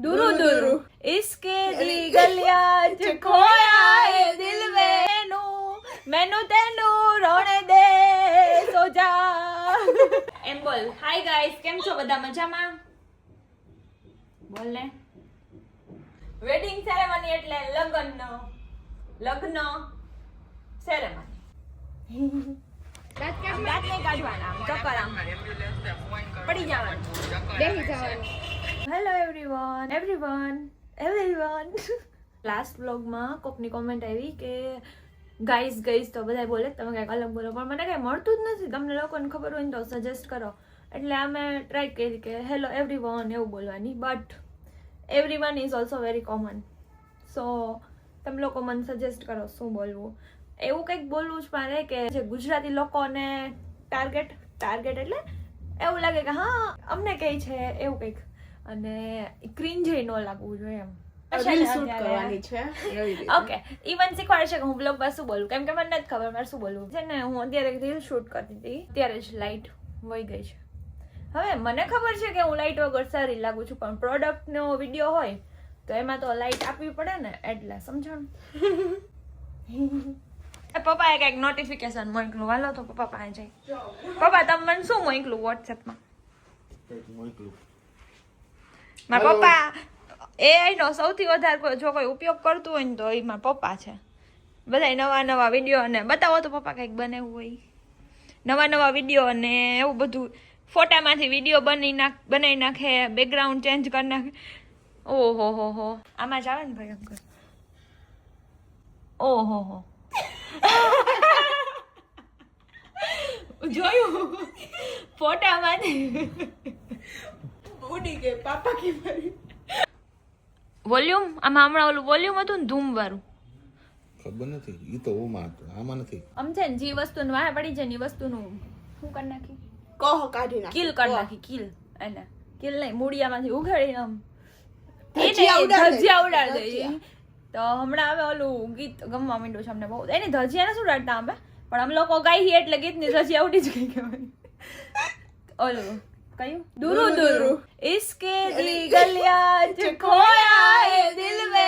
दुरु दुरु इसके दी गलियां च खोया है दिल મેનું મેનું તેનું રોણે દે સો જા એમ બોલ હાય ગાઈસ કેમ છો બધા મજામાં બોલ ને વેડિંગ સેરેમની એટલે લગ્ન લગ્ન સેરેમની દાંત નહીં કાઢવાના આમ ચક્કર આમ પડી જવાનું બેસી જવાનું hello everyone everyone everyone last બ્લોગમાં કોકની કોમેન્ટ આવી કે ગાઈસ ગાઈસ તો બધા બોલે, તમે કંઈક અલગ બોલો. પણ મને કંઈ મળતું જ નથી. તમને લોકોને ખબર હોય ને તો સજેસ્ટ કરો. એટલે અમે ટ્રાય કરી કે હેલો એવરીવન એવું બોલવાની. But everyone is also very common so તમે લોકો મને સજેસ્ટ કરો શું બોલવું. એવું કંઈક બોલવું જ મારે કે, જે ગુજરાતી લોકોને ટાર્ગેટ ટાર્ગેટ એટલે એવું લાગે કે, હા, અમને કહે છે, એવું કંઈક. અને ક્રીન જઈ ન લાગવું જોઈએ એમ. રીલ શૂટ કરવાની છે એવી રીતે. ઓકે ઇવન શીખવાડે છે કે હું બ્લોગમાં શું બોલું? કેમ કે મને નથી ખબર મારે શું બોલવું છે ને હું અત્યારે રીલ શૂટ કરતી હતી ત્યારે જ લાઇટ વહી ગઈ છે. હવે મને ખબર છે કે હું લાઇટ વગર સારી લાગુ છું પણ પ્રોડક્ટનો વીડિયો હોય તો એમાં તો લાઇટ આપવી પડે ને એટલે સમજણ? પપ્પાએ કંઈક નોટિફિકેશન મોકલું. હાલો તો પપ્પા પાસે જાય પપ્પા તમે મને શું મોકલું વોટ્સએપમાં મારા પપ્પા એઆઈ નો સૌથી વધારે જો કોઈ ઉપયોગ કરતું હોય ને તો એ મારા પપ્પા છે. બધા નવા નવા વીડિયો અને બતાવો તો પપ્પા કંઈક બનાવ્યું હોય. નવા નવા વીડિયો અને એવું બધું ફોટામાંથી વીડિયો બની નાખ બનાવી નાખે બેકગ્રાઉન્ડ ચેન્જ કરી નાખે. ઓહો હો હો. આમાં જ આવે ને ભાઈ અંકલ? ઓહો હો. જોયું? ફોટામાંથી. ઉડી ગઈ પાપા કી મારી. વોલ્યુમ આમાં હમણાં ઓલું વોલ્યુમ હતું ને ધૂમ વાળું ખબર નથી. ઈ તો ઓમાં હતું. આમાં નથી. આમ છે ને જે ને વાહ પડી છે ને એ વસ્તુનું શું કરી નાખી? કહો કાઢી નાખી. કિલ કરી નાખી કિલ. એને. કિલ નહીં મૂળિયામાંથી ઉઘાડી આમ. ધજિયા ઉડાડે. તો હમણાં હવે ઓલું ગીત ગમવા માંડ્યું છે અમને બહુ. એની ધજીયા શું ઉડાડતા અમે પણ અમે લોકો ગાઈ એટલે ગીતની ધજિયા ઉડી જ ગઈ કહેવાય. ઓલું. કયું? દુરુ દુરુ ઇસકે દી ગલિયા ચ ખોયા હે દિલ મે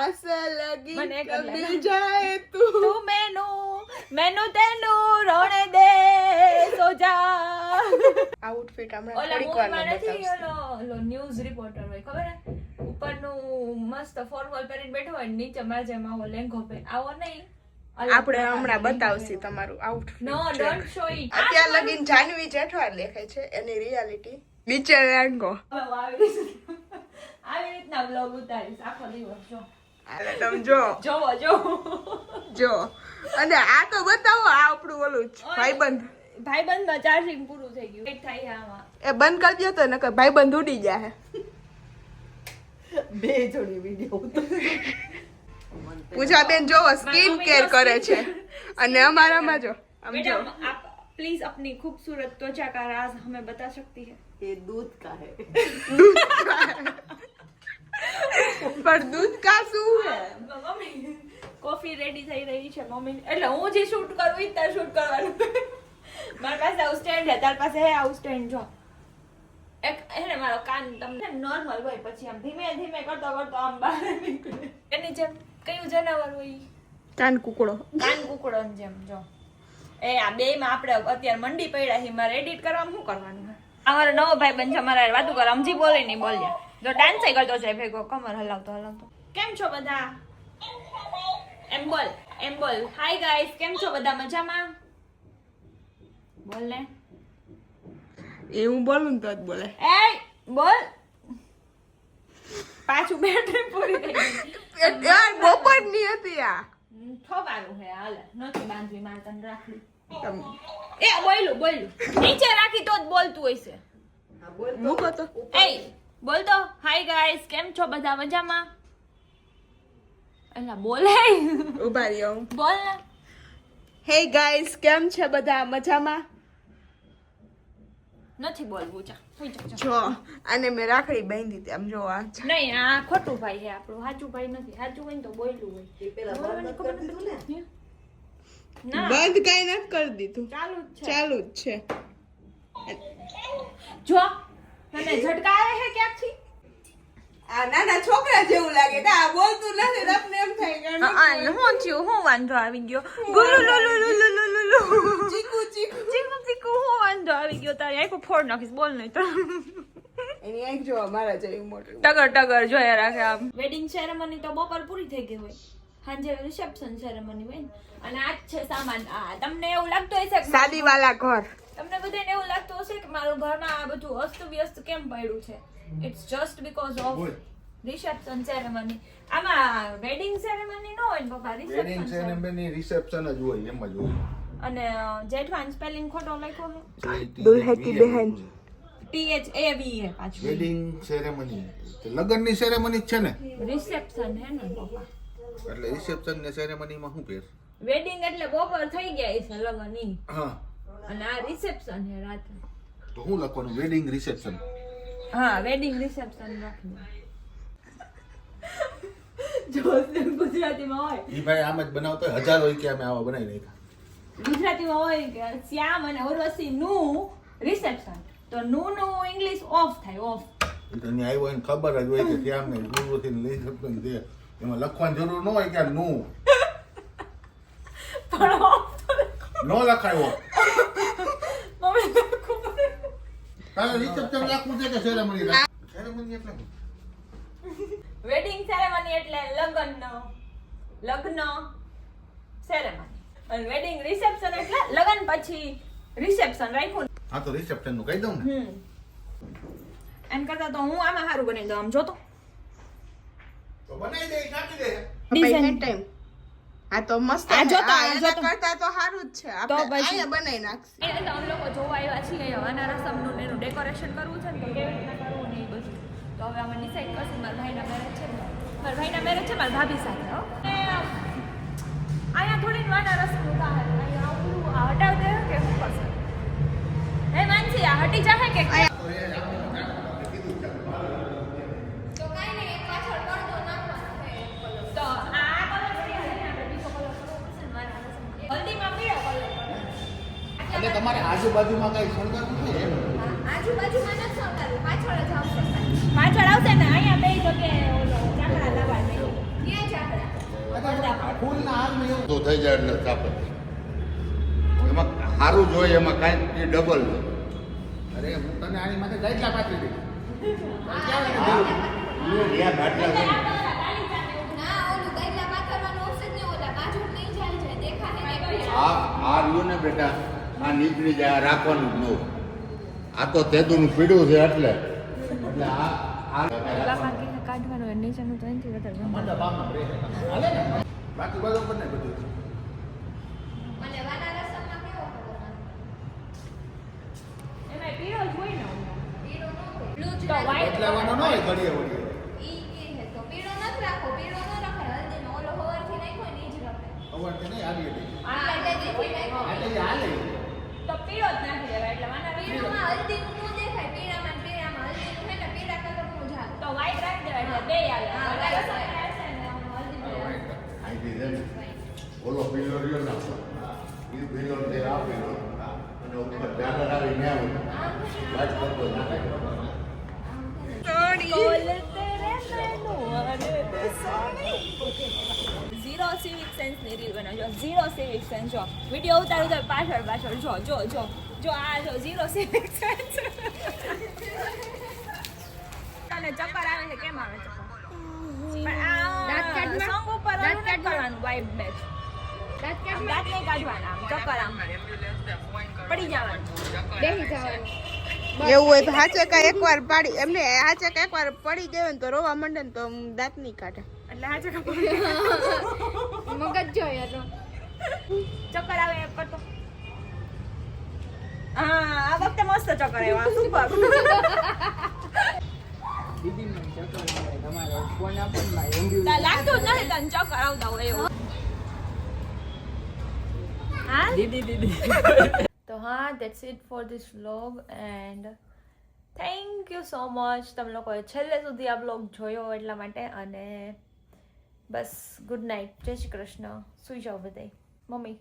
આશા લગી મને જ લાગે. જાય તું. તું મેનું મેનું તેનું રોણે દે સો જા આઉટફિટ હમણાં થોડીક નથી બતાવશે. ઓલો ન્યૂઝ રિપોર્ટર હોય ખબર ઉપરનું મસ્ત ફોર્મલ પહેરીને બેઠો હોય નીચે માજેમાં આવો લેંઘો પહેર આવો નહીં. આપણે હમણાં બતાવશી તમારું outfit no don't show it અત્યાર લગીન જાનવી જેઠવાડ લેખાય છે એની રિયાલિટી નીચે લેંગો આવી રીતના બ્લોગ ઉતારીશ આખો દિવસ જો. હાલે તમે જો. જોવો જોવો જો. અને આ તો બતાવો આ આપણું ઓલું જ ભાઈબંધ. ભાઈબંધમાં ચાર્જિંગ પૂરું થઈ ગયું. Wait થાય એ બંધ કરી દો તો નકર ભાઈબંધ ઉડી જાય બે જોડી વીડિયો પૂજા બેન જોવો સ્કિન કેર કરે છે અને અમારામાં જો આમ જો मैडम आप प्लीज अपनी खूबसूरत त्वचा का राज हमें बता सकती है ये दूध का है પણ દૂધ કા શું હે મમ્મી કોફી રેડી થઈ રહી છે મમ્મી એટલે હું જે શૂટ કરું ઈ તાર શૂટ કરવાનું મારી પાસે આવું સ્ટેન્ડ છે તાર પાસે હે આવું સ્ટેન્ડ જો એક એને મારો કાન તમને નોર્મલ હોય પછી આમ ધીમે ધીમે કરતો કરતો આમ બહાર નીકળે એની જેમ કયું જનાવર હોય કાન કુકડો. કાન કુકડો જેમ જો. એ આ બે માં આપણે અત્યારે મંડી પડ્યા છે મારે એડિટ કરવામાં શું કરવાનું છે? અમારો નવો ભાઈ બન છે મારા વાતું કરે સમજી બોલે નહીં બોલ્યા જો ડાન્સ કરતો છે ભેગો કમર હલાવતો હલાવતો. કેમ છો બધા? એમ બોલ એમ બોલ. હાય ગાઈસ કેમ છો બધા? મજામાં? બોલ ને. એ હું બોલું ને તો જ બોલે. એ બોલ. પાછું બેટરી પૂરી થઈ ગઈ. બપોરની હતી આ. નીચે રાખી તો જ બોલતું હોય છે. મૂકો તો. હાય ગાઈસ કેમ છો બધા? મજામાં? એલા બોલે. ઊભા રહ્યો બોલ હે ગાઈસ કેમ છે બધા? મજામાં? નથી બોલવું જા. જો. અને મેં રાખડી બાંધી હતી આમ જો આ નહીં આ ખોટું ભાઈ છે આપણું સાચું ભાઈ નથી. સાચું હોય તો બોલ્યું હોય. બંધ કઈ નથી કરી દીધું. ચાલુ જ છે. ચાલુ જ છે. જો તને ઝટકાવે છે ક્યાંથી આ નાના છોકરા જેવું લાગે. આ બોલતું નથી તમને એમ હું થયું? હું વાંધો આવી ગયો? ગુલુ લુલુ. ગયો તારી આખું ફોડ નાખીશ બોલ નહીં તો એની આંખ જો મારા જેવી મોટી ટગર ટગર જોયા રાખે આમ. વેડિંગ સેરેમની તો બપોર પૂરી થઈ ગઈ હોય. સાંજે રિસેપ્શન સેરેમની હોય અને આજ છે સામાન. આ તમને એવું લાગતું હશે કે શાદી વાલા ઘર. તમને બધાને એવું લાગતું હશે કે મારું ઘરમાં આ બધું અસ્ત વ્યસ્ત કેમ પડ્યું છે? It's just because of reception ceremony આમાં વેડિંગ સેરેમની ન હોય ને પપ્પા રિસેપ્શન સેરેમની રિસેપ્શન જ હોય એમ જ હોય. અને જેઠવાન સ્પેલિંગ ખોટો લખ્યો છે દુલ્હે બહેન. ટી એચ એ વી એ પાછું. વેડિંગ સેરેમની લગ્નની સેરેમની છે ને? રિસેપ્શન હે ને પપ્પા? એટલે રિસેપ્શન ને સેરેમનીમાં શું પહેર વેડિંગ એટલે બપોર થઈ ગયા છે લગ્ન ઈ. હા. અને આ રિસેપ્શન હે રાતે તો હું લખવાનું? Wedding reception. હા વેડિંગ રિસેપ્શન રાખી જો ગુજરાતીમાં હોય. ઈ ભાઈ આમ જ બનાવતો હોય હજારો કે અમે આવા બનાવી નાખ્યા ગુજરાતીમાં હોય કે શ્યામ અને ઉર્વશી નું રિસેપ્શન તો નું નું ઇંગ્લિશ ઓફ થાય ઓફ તો આવ્યો એને ખબર જ હોય કે શ્યામ ને ગુરુથી લઈ શકતો ને તે એમાં લખવાની જરૂર ન હોય કે નું. પણ તો ન લખાયો તારે રિસેપ્શન રાખવું છે કે સેરેમની રાખવું? સેરેમની એટલે વેડિંગ સેરેમની એટલે લગ્ન લગ્ન સેરેમની અને વેડિંગ રિસેપ્શન એટલે લગન પછી રિસેપ્શન રાખ્યું હા તો રિસેપ્શનનું કહી દઉં ને. હમ. એમ કરતા તો હું આમાં સારું બનાવી દઉં આમ જોતો. તો બનાવી દે નાખી દે. ડિઝાઇન ટાઈમ આ તો મસ્ત આ. જોતો, આ કરતા તો સારું જ છે. તો આપણે? અહીંયા બનાવી નાખશું. એટલે તો અમે લોકો જોવા આવ્યા છીએ હવાના રસમનું એનું ડેકોરેશન કરવું છે ને તો કેવી રીતના કરવું ને એ બધું. તો હવે અમે ડિસાઈડ કરશું મારા ભાઈના મેરેજ છે ને. મારા ભાઈના મેરેજ છે મારા ભાભી સાથે હો. અહીંયા થોડી વાના ઉતા હે. અહીંયા આવું આ હટાવ દે કે હું કરશે હે માનસી આ હટી જાહે કે? તો કાંઈ નહીં એક પાછળ પડદો નાખવાનો છે તો આ colour છે ને આપણે બીજો colour કરવો પડશે મારા રસમમાં. હલ્દીમાં પીળો colour એટલે તમારે આજુબાજુમાં કઈ શણગારવું છે એમ? આજુબાજુમાં નથી શણગારવું, પાછળ જ આવશે. પાછળ આવશે ને અહીંયા બે જગ્યાએ ઓલો ચાકડા લાવવા દે ક્યાં ચાકડા ફૂલના હારમાં એવું તો થઈ જાય એટલે ચાપે એમાં સારું જોઈએ એમાં કાંઈ ડબલ અરે હું તને આની માટે ગાઈડલા પાથરી દઈશ. યા બાટલા છે ને. ના ઓલું ગાઈડલા પાથરવાનું ઓપ્શન નહીં ઓલા બાજુ નહીં જાય છે દેખાય ને આ આ રહ્યું ને બેટા આ નીકળી જાય રાખવાનું જ ન આ તો તેદુનું પીડું છે એટલે. એટલે આ કાઢવાનું નીચેનું તો એનાથી વધારે મંડપ આમાં રહે. હાલે ને? બાકી બરોબર બધું. અને વાના રસમમાં કેવો એમાં પીળો ને પીળો ન હોય. તો white બદલાવાનો ન હોય ઘડીએ વળીએ ઈ કે તો પીળો નથી રાખો પીળો ન રખાય હલ્દી નો ઓલો ને ઈ જ નહીં હતી આ એટલે તો પીળો જ નાખી દેવાય એટલે વાના પીળોમાં હલ્દીનું નો દેખાય પીળામાં ને પીળામાં હલ્દીનું છે ને પીળા કલરનું ઝાડ તો white રાખી દેવાય એટલે બે આવે. ઓલો પીલો રહ્યો ને એ પીલો ને આ પીલો અને ઉપર ઝાલર આવી ને આવે. વાત કરતો નાખે ઝીરો સિવિક સેન્સની રીલ બનાવજો. ઝીરો સિવિક સેન્સ જો. વીડિયો ઉતારું તો પાછળ પાછળ જો જો જો. જો આ જો zero civic sense vibe match દાંત નહીં કાઢવાના આમ ચક્કર આમ. પડી જવાનું. એવું હોય તો હાચે કા એકવાર પાડી એમને હાચે કા એકવાર પડી ગયો ને તો રોવા માંડે ને તો દાંત નહીં કાઢે. એટલે ચક્કર મગજ જોઈએ તો ચક્કર આવે કરતો. હા આ વખતે મસ્ત ચક્કર આવ્યો. સુપર લાગતું નથી તને ચક્કર આવતા હોય એવું. હા દીદી દીદી તો હા that's it for this vlog and thank you so much તમે લોકોએ છેલ્લે સુધી આ બ્લોગ જોયો એટલા માટે અને બસ ગુડ નાઇટ જય શ્રી કૃષ્ણ. સુઈ જાઓ બધાય. મમ્મી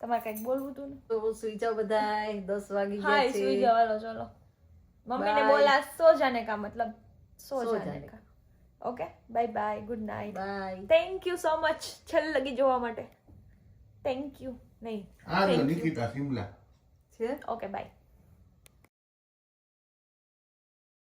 તમારે કંઈક બોલવું હતું ને? તો સુઈ જાઓ બધાય. દસ વાગી ગયા સુઈ છે. હાલો ચલો. મમ્મીને બોલા સો જાને કા મતલબ? સો જાને કા. Okay bye bye good night bye thank you so much છેલ્લે લગી જોવા માટે. થેન્ક યુ નહીં આ નિકિતા સિમલા છે ઓકે બાય